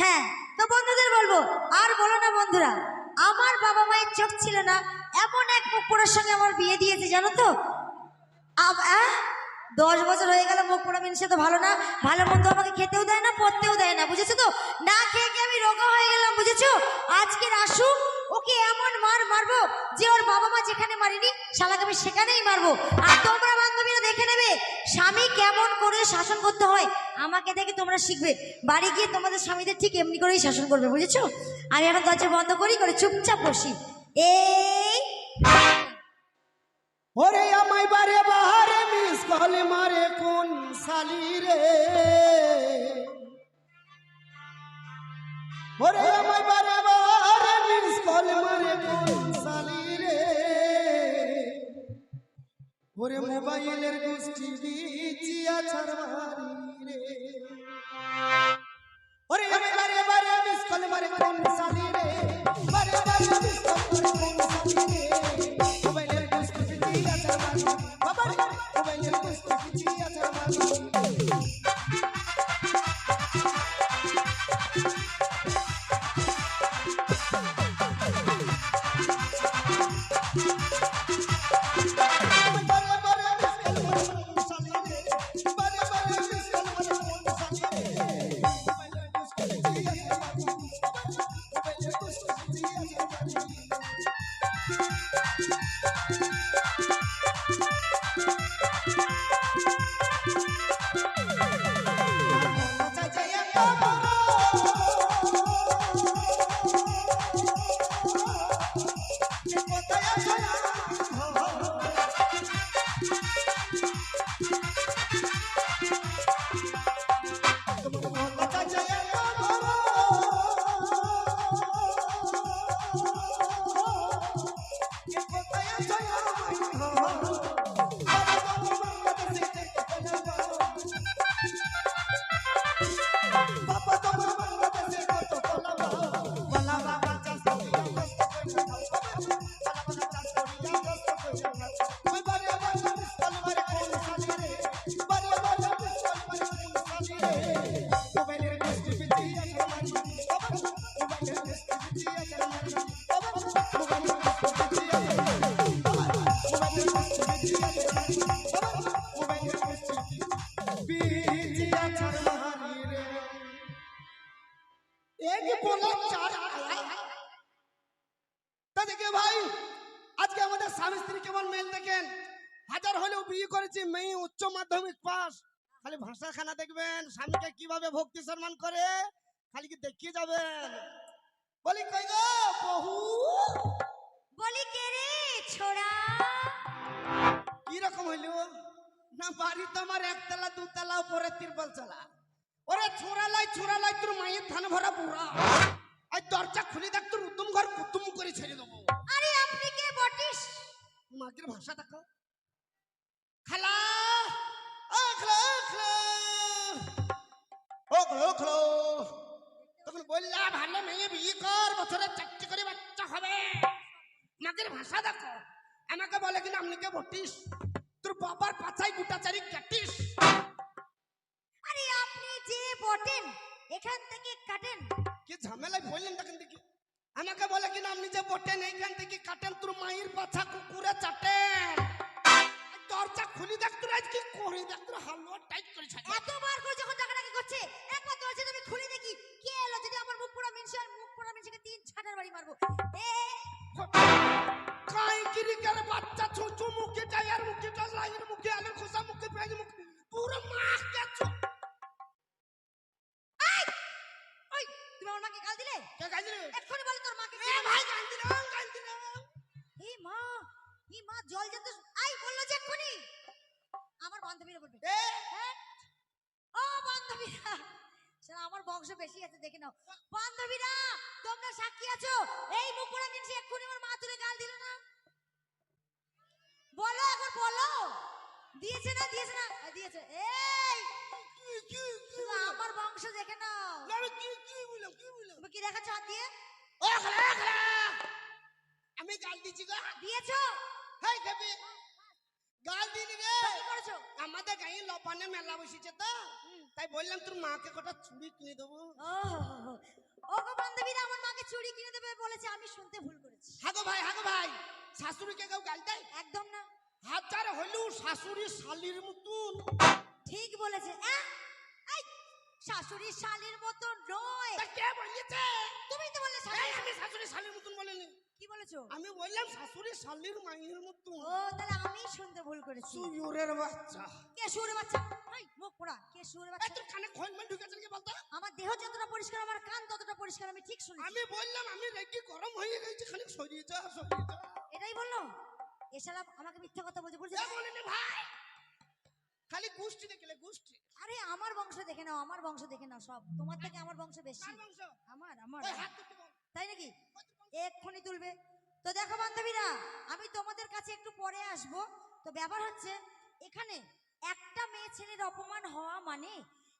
হ্যাঁ তো বন্ধুদের বলব, আর বলো না বন্ধুরা, আমার বাবা মায়ের চোখ ছিল না, এমন এক মুখ পোড়ার সঙ্গে আমার বিয়ে দিয়েছে, জানো তো? দশ বছর হয়ে গেল মুখ পোড়া, মিনসে তো ভালো না, ভালো মন্দ আমাকে খেতেও দেয় না পড়তেও দেয় না, বুঝেছ তো? না খেয়ে খেয়ে আমি রোগা হয়ে গেলাম, বুঝেছ? আজকের আসুক ওকে এমন মার মারবো যে ওর বাবা মা যেখানে মারিনি, শালাকে আমি সেখানেই মারবো। আর তোমরা বান্ধবীরা দেখে নেবে, স্বামী কেমন করে শাসন করতে হয়, আমাকে দেখে তোমরা শিখবে। বাড়ি গিয়ে তোমাদের স্বামীদের ঠিক এমনি করেই শাসন করবে, বুঝেছ? আমি এখন দরজা বন্ধ করি, করে চুপচাপ বসি। এই ওরে আমায় বারে বাহারে, মিস কল মারে কোন সালি রে? ওরে আমায় বারে বাহারে ওরে মোবাইলের গোষ্ঠী আছার বাড়ি রে। ওরে বারে বারে মিস কল মারে সালি রে। বারে বারে মিস কল মারে সালি রে। মোবাইলের গোষ্ঠী বিচিয়া বাবা মোবাইলের গোষ্ঠী সম্মান করে খালি কি দেখিয়ে যাবেন? বলি কই গো বহু? বলি কে রে ছোড়া? কি রকম হইল? না বাড়ি তো আমার একতলা দুতলা উপরে তিরপল চালা। ওরে ছোড়ালাই ছোড়ালাই তোর মায়ের ধান ভরা বুড়া। আজ দরজা খুলে দেখ তোর উত্তম ঘর কুতুম করে ছেড়ে দেবো। আরে আপনি কে বটিস? মাগের ভাষা দেখো খালা খালা ও তখন বললা ভালো মেয়ে বিয়ে কর বছরে চারটি করে বাচ্চা হবে। মাগের ভাষা দেখো আমাকে বলে কিনা আপনি বটিস। তোর বাবার পাছায় গোটা চারি কাটিস আরে আপনি যে বটেন এখান থেকে কাটেন। কি ঝামেলায় বললেন দেখেন দেখি। আমাকে বলে কিনা আপনি যে বটেন এইখান থেকে কাটেন তোর মায়ের পাছা কুকুরে চাটেন দরজা খুলি দেখ তোর আজ কি করে দেখ তোর হালুয়া টাইট করে এতবার করে যখন বান্ধবীরা বলবে হ্যাঁ? ও বান্ধবীরা সেটা আমার বংশ বেশি আছে দেখে নাও। বান্ধবীরা তোমরা সাক্ষী আছো? এই মুখ পোড়া এক্ষুনি আমার মা তুলে গাল দিল না? বলো একবার বলো। দিয়েছে না দিয়েছে না? দিয়েছে। এই আমার বংশ দেখে নাও। আমি কি কি বললাম কি বললাম? তুমি কি দেখাচ্ছ হাত দিয়ে? ও খালা খালা আমি গাল দিছি গো। দিয়েছ? হাই খাবে গাল রে করেছ? আমাদের গায়ে লপানে মেলা বসেছে তো। তাই বললাম তোর মাকে কটা চুড়ি কিনে দেবো? ও চুড়ি কিনে দেবে বলেছে আমি শুনতে ভুল করেছি। হাগো ভাই হাগো ভাই শাশুড়িকে কেউ গাল দেয়? একদম না। হাজার হলেও শাশুড়ি শালির মতন। ঠিক বলেছে এই, শাশুড়ি শালির মতো নয়। কে বলেছে? তুমি তো বললে শাশুড়ি শালির মতন বলেছ আমি বললাম শাশুড়ি শালির মায়ের মতন ও তাহলে আমি শুনতে ভুল করেছি। সুয়ুরের বাচ্চা। কে সুরে বাচ্চা। এই মুখ পোড়া কে সুরে বাচ্চা। তোর কানে খোল মানে ঢুকেছে কি বলতো? আমার দেহ যতটা পরিষ্কার আমার কান ততটা পরিষ্কার আমি ঠিক শুনেছি। আমি বললাম আমি রেডি গরম হয়ে গেছি খালি সরিয়ে যা সরিয়ে যা। এটাই বলল? এছাড়া আমাকে মিথ্যা কথা বলছে বলছে বলিনি ভাই। খালি গুষ্টি দেখলে গুষ্টি আরে আমার বংশ দেখে নাও আমার বংশ দেখে নাও সব। তোমার থেকে আমার বংশ বেশি। আমার আমার। তাই নাকি? এক্ষুনি তুলবে। তো দেখো বান্ধবীরা আমি তোমাদের কাছে একটু পরে আসব। তো ব্যাপার হচ্ছে এখানে একটা মেয়ে ছেলের অপমান হওয়া মানে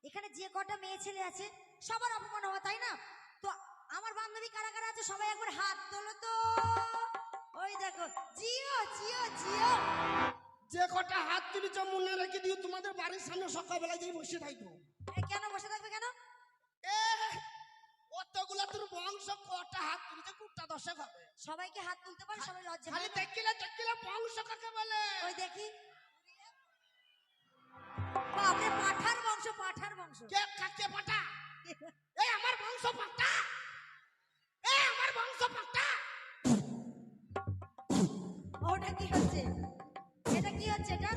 এখানে যে কটা মেয়ে ছেলে আছে সবার অপমান হওয়া তাই না? তো আমার বান্ধবী কারা কারা আছে সবাই একবার হাত তোলো তো। ওই দেখো জিও জিও জিও। যে কটা হাত তুলেছ মনে রেখে দিও তোমাদের বাড়ির সামনে সকালবেলা যেই বসে থাকব। কেন বসে থাকবে কেন? অতগুলা তোর বংশ কটা হাত তুলেছে কুটটা দশে হবে। সবাইকে হাত তুলতে পারে সবাই লজ্জা খালি? দেখিলে দেখিলে বংশ কাকে বলে? ওই দেখি। বাপরে পাঠার বংশ পাঠার বংশ। কে কাকে পাটা এই আমার বংশ পাটা এই আমার বংশ পাটা ওটা কি হচ্ছে? এটা কি হচ্ছে এটা?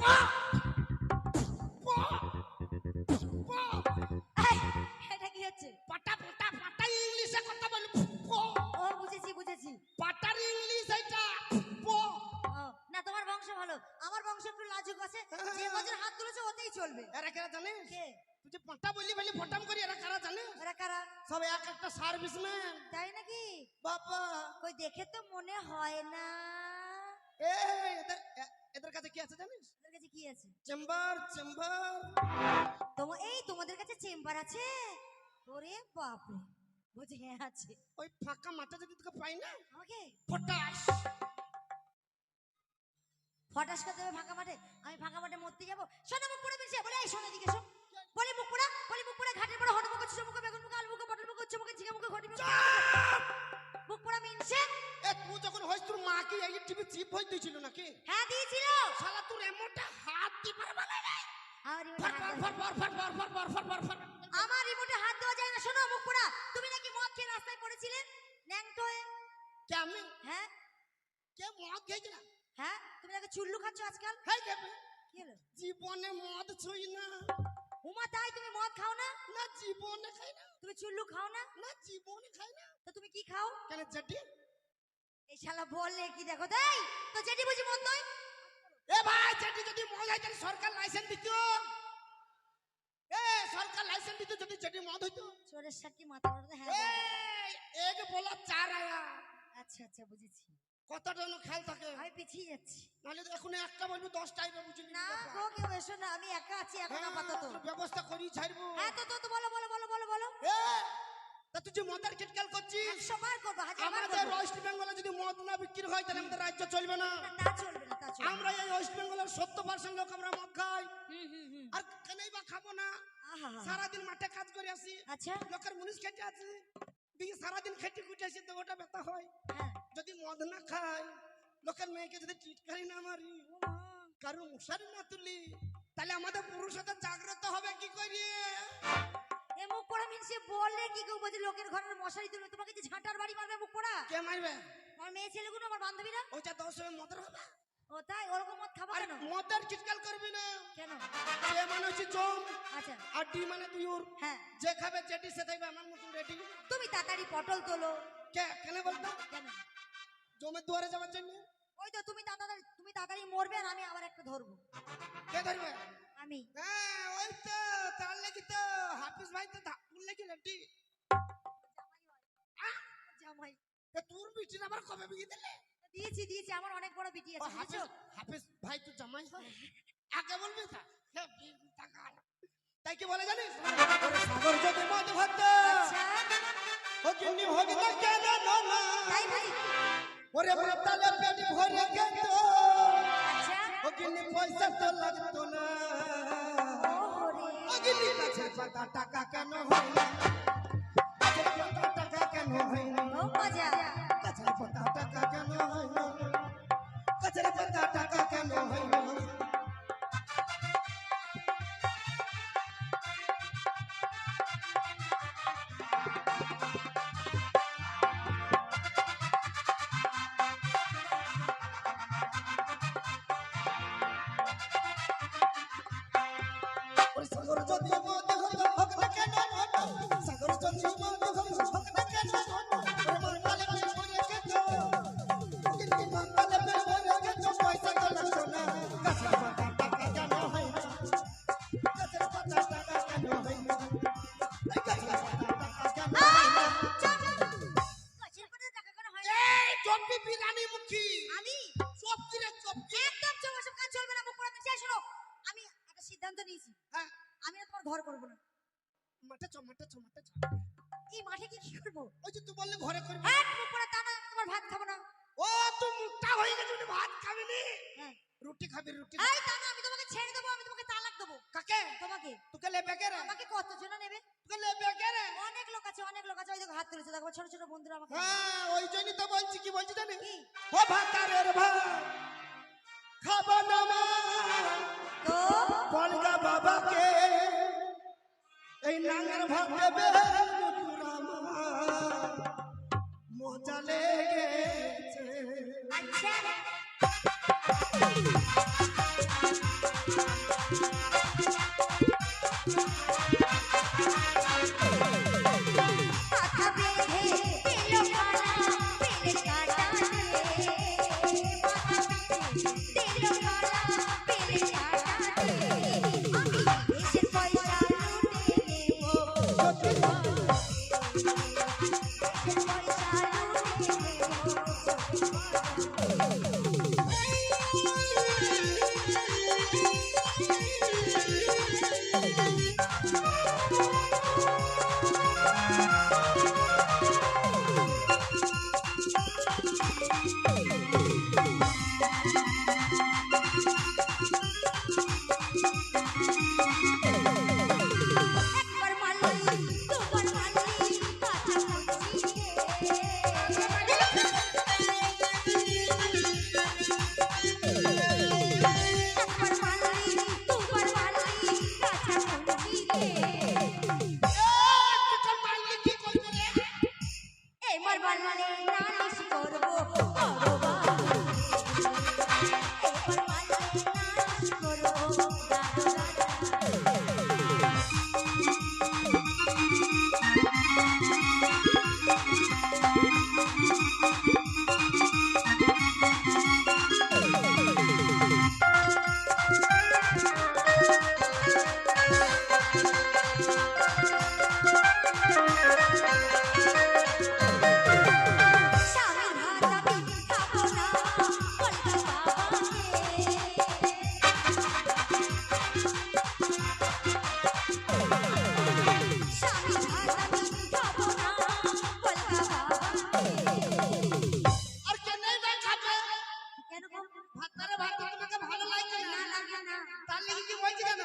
চলবে। এরা কেরা জানিস কে? তুই যে পাটা বললি বলি ফটাম করি এরা কারা জানিস এরা কারা? সব এক একটা সার্ভিসম্যান তাই নাকি? বাবা কই দেখে তো মনে হয় না। এ এদের এদের কাছে কি আছে জানিস? ওদের কাছে কি আছে? Chamber chamber. তোমার এই তোমাদের কাছে চেম্বার আছে? ওরে বাপরে। বুঝে হ্যাঁ আছে। ওই ফাঁকা মাথা যদি তোকে পাই না আমাকে? ফটাস। ফটাস করে দেবে ফাঁকা মাঠে? আমি ফাঁকা মাঠে মরতে যাব? শোনো মুখ পড়ে মিশে বলে, এই শোনো দিকে শোন। বলি, মুখ পোড়া, বলে মুখ পোড়া, ঘাটের পরে হট মুখ ছোট মুখ বেগুন মুখ আলু মুখ জীবনে খাই না। তুমি চুল্লু খাও না? না জীবনে খাই না। তো তুমি কি খাও? কেন জেঠি? এই শালা বললে কি দেখো? তাই তো যেটি বুঝি মদ নয় এ ভাই জেঠি যদি মদ হয় তাহলে সরকার লাইসেন্স দিত। এ সরকার লাইসেন্স দিত যদি জেঠি মদ হইতো। চোরের সাথে মাথা মারতে হ্যাঁ এক বলা চার আয়া। আচ্ছা আচ্ছা বুঝেছি। কতটা যেন খেয়াল থাকে। আমি পিছিয়ে যাচ্ছি। নাহলে তো এখন একটা বলবি দশটা আইবে বুঝলি না গো কেউ এসো না আমি একা আছি এখন আপাতত। ব্যবস্থা করি ছাড়বো। হ্যাঁ তো তো বলো বলো বলো বলো বলো। তা তুই যে মদের কিটকাল করছিস? একশো বার করব আমাদের ওয়েস্ট বেঙ্গলে যদি মদ না বিক্রি হয় তাহলে আমাদের রাজ্য চলবে না। তা চলবে। আমরা এই ওয়েস্ট বেঙ্গলের সত্তর পার্সেন্ট লোক আমরা মদ খাই। আর কেনই বা খাব না? আহা। সারাদিন মাঠে কাজ করে আসি। আচ্ছা। লোকের মুনিশ খেটে আছে দিয়ে সারাদিন খেটে খুটে আসি তো ওটা ব্যথা হয়। হ্যাঁ। যদি মদ না খাই লোকের মেয়েকে যদি টিটকারি না মারি ও কারও মশারি না তুলি তাহলে আমাদের পুরুষদের জাগ্রত হবে কি করি এ মুখ পড়া মিনসে বললে কি কেউ বলছে লোকের ঘরের মশারি তুলে তোমাকে যে ঝাঁটার বাড়ি মারবে মুখ পড়া? কে মারবে? আমার মেয়ে ছেলেগুলো আমার বান্ধবীরা? ওইটা দশ সময় মদের হবে? ও তাই? ওরকম মত খাব কেন? মদের চিটকাল করবি না। কেন? সে মানে হচ্ছে জম আচ্ছা। আর ডি মানে দুইউর হ্যাঁ। যে খাবে যেটি সে থাকবে আমার মতন রেডি তুমি তাড়াতাড়ি পটল তোলো। কে? কেন বলতো? কেন? জমের দুয়ারে যাওয়ার জন্য? ওই তো তুমি তাড়াতাড়ি তুমি তাড়াতাড়ি মরবে আর আমি আবার একটা ধরবো। কে ধরবে? আমি। হ্যাঁ ওই তো তার লাগি তো হাফিজ ভাই তো ধাপুর লাগি রেডি জামাই তা তোর বিটির আবার কবে বিয়ে দিলে? দিয়েছি দিয়েছি আমার অনেক বড় বিটি আছে হাফিজ হাফিজ ভাই তো জামাই আগে বলবি তা। তাই কি বলে জানিস? সাগর যদি মদ আচ্ছা। ও কিন্নি হোক কেন না তাই বলি ওরে তালে পেট ভরে গেত। ওগিনি পয়সা তো লাগতো না। ওগিনি কাছে পাতা টাকা কেন হয় না? টাকা কেন হয় না? কাছে পাতা টাকা কেন হয় না? কাছে পাতা টাকা কেন হয় না? করব? ওই যে তুই বললি ঘরে করবি। হ্যাঁ মুখ পোড়া তা না আমি তোমার ভাত খাব না। ও তুই মুখটা হয়ে গেছে তুই ভাত খাবি নি হ্যাঁ। রুটি খাবি রুটি এই তা না আমি তোমাকে ছেড়ে দেবো আমি তোমাকে তালাক দেবো। কাকে? তোমাকে। তোকে লেবে কে রে? আমাকে কত জন নেবে? তোকে লেবে কে রে? অনেক লোক আছে অনেক লোক আছে। ওই দেখো হাত তুলেছে। দেখো ছোট ছোট বন্ধুরা আমাকে হ্যাঁ ওই জন্যই তো বলছি কি বলছি জানি? ও ভাতারের ভাত। খাব না মা। তো? বলগা বাবাকে এই নাঙ্গের ভাত দেবে। এই মারবার কি বলছি কেন